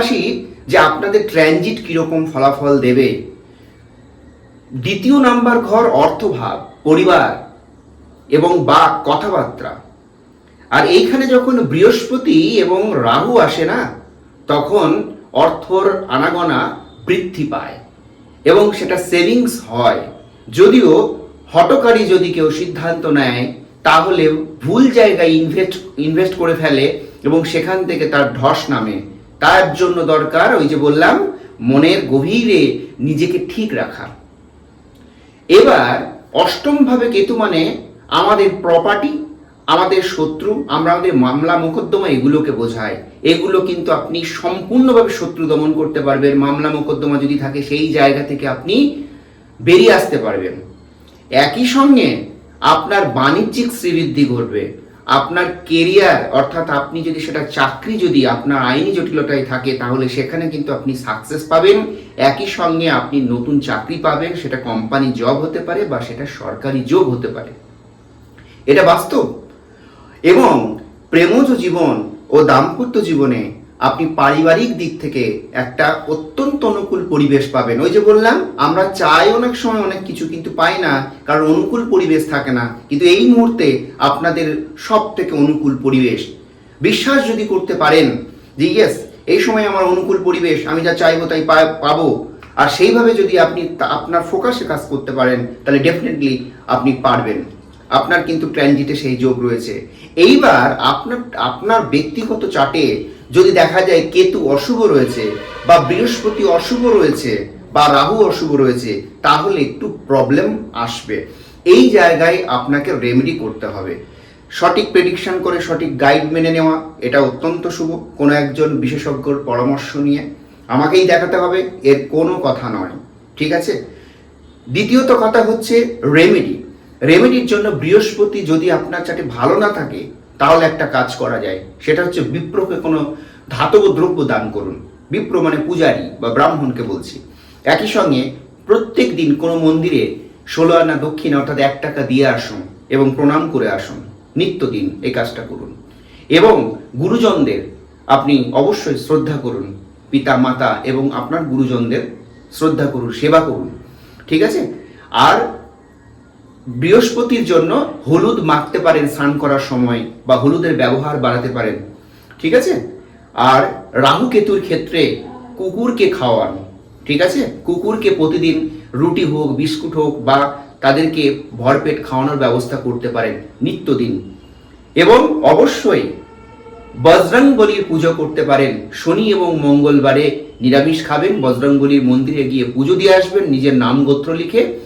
আসি যে আপনাদের ট্রানজিট কীরকম ফলাফল দেবে। দ্বিতীয় নাম্বার ঘর অর্থভাব, পরিবার এবং বা কথাবার্তা। আর এইখানে যখন বৃহস্পতি এবং রাহু আসে না, তখন অর্থর আনাগোনা বৃদ্ধি পায় এবং সেটা সেভিংস হয়। যদিও হটকারী যদি কেউ সিদ্ধান্ত নেয়, তাহলে ভুল জায়গায় ইনভেস্ট ইনভেস্ট করে ফেলে এবং সেখান থেকে তার ধস নামে। তার জন্য দরকার ওই যে বললাম, মনের গভীরে নিজেকে ঠিক রাখা। এবার অষ্টম ভাবে কেতু মানে আমাদের প্রপার্টি আমাদের শত্রু, আমরা আমাদের মামলা মোকদ্দমা এগুলোকে বোঝায়। এগুলো কিন্তু আপনি সম্পূর্ণভাবে শত্রু দমন করতে পারবেন, মামলা মোকদ্দমা যদি থাকে সেই জায়গা থেকে আপনি বেরিয়ে আসতে পারবেন। একই সঙ্গে আপনার বাণিজ্যিক শ্রীবৃদ্ধি ঘটবে। আপনার কেরিয়ার অর্থাৎ আপনি যদি সেটা চাকরি যদি আপনার আইনি জটিলতায় থাকে, তাহলে সেখানে কিন্তু আপনি সাকসেস পাবেন। একই সঙ্গে আপনি নতুন চাকরি পাবেন, সেটা কোম্পানি জব হতে পারে বা সেটা সরকারি জব হতে পারে। এটা বাস্তব। এবং প্রেমজ জীবন ও দাম্পত্য জীবনে আপনি পারিবারিক দিক থেকে একটা অত্যন্ত অনুকূল পরিবেশ পাবেন। ওই যে বললাম, আমরা চাই অনেক সময় অনেক কিছু কিন্তু পাই না, কারণ অনুকূল পরিবেশ থাকে না। কিন্তু এই মুহূর্তে আপনাদের সব থেকে অনুকূল পরিবেশ। বিশ্বাস যদি করতে পারেন যে, ইয়েস, এই সময় আমার অনুকূল পরিবেশ, আমি যা চাইব তাই পাবো। আর সেইভাবে যদি আপনি আপনার ফোকাসে কাজ করতে পারেন, তাহলে ডেফিনেটলি আপনি পারবেন। আপনার কিন্তু ট্রানজিটে সেই যোগ রয়েছে। এইবার আপনার আপনার ব্যক্তিগত চার্টে যদি দেখা যায় কেতু অশুভ রয়েছে বা বৃহস্পতি অশুভ রয়েছে বা রাহু অশুভ রয়েছে, তাহলে একটু প্রবলেম আসবে। এই জায়গায় আপনাকে রেমেডি করতে হবে। সঠিক প্রেডিকশন করে সঠিক গাইড মেনে নেওয়া, এটা অত্যন্ত শুভ। কোনো একজন বিশেষজ্ঞর পরামর্শ নিয়ে আমাকেই দেখাতে হবে, এর কোনো কথা নয়। ঠিক আছে? দ্বিতীয়ত কথা হচ্ছে রেমেডি রেমেডির জন্য বৃহস্পতি যদি আপনার চাটে ভালো না থাকে, তাহলে একটা কাজ করা যায়। সেটা হচ্ছে বিপ্রকে কোনো ধাতব দ্রব্য দান করুন। বিপ্র মানে পূজারী বা ব্রাহ্মণকে বলছি। একই সঙ্গে প্রত্যেক দিন কোনো মন্দিরে ষোলো আনা দক্ষিণ অর্থাৎ এক টাকা দিয়ে আসুন এবং প্রণাম করে আসুন। নিত্যদিন এই কাজটা করুন। এবং গুরুজনদের আপনি অবশ্যই শ্রদ্ধা করুন। পিতা, মাতা এবং আপনার গুরুজনদের শ্রদ্ধা করুন, সেবা করুন। ঠিক আছে? আর বৃহস্পতির জন্য হলুদ মাখতে পারেন, স্নান করার সময় বা হলুদের ব্যবহার বাড়াতে পারেন। ঠিক আছে? আর রাহু কেতুর ক্ষেত্রে কুকুরকে খাওয়ান। ঠিক আছে? কুকুরকে প্রতিদিন রুটি হোক, বিস্কুট হোক বা তাদেরকে ভরপেট খাওয়ানোর ব্যবস্থা করতে পারেন নিত্যদিন। এবং অবশ্যই বজরংবলির পুজো করতে পারেন। শনি এবং মঙ্গলবারে নিরামিষ খাবেন। বজরংবলির মন্দিরে গিয়ে পুজো দিয়ে আসবেন, নিজের নাম গোত্র লিখে।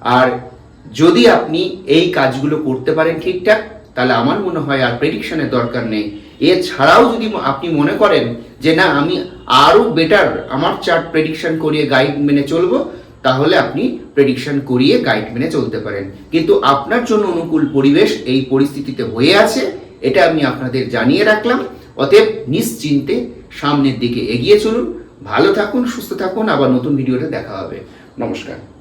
আর যদি আপনি এই কাজগুলো করতে পারেন ঠিকঠাক, তাহলে আমার মনে হয় আর প্রেডিকশনের দরকার নেই। এছাড়াও যদি আপনি মনে করেন যে না, আমি আরও বেটার আমার চার্ট প্রেডিকশন করিয়ে গাইড মেনে চলবো, তাহলে আপনি প্রেডিকশন করিয়ে গাইড মেনে চলতে পারেন। কিন্তু আপনার জন্য অনুকূল পরিবেশ এই পরিস্থিতিতে হয়ে আছে, এটা আমি আপনাদের জানিয়ে রাখলাম। অতএব নিশ্চিন্তে সামনের দিকে এগিয়ে চলুন। ভালো থাকুন, সুস্থ থাকুন। আবার নতুন ভিডিওতে দেখা হবে। নমস্কার।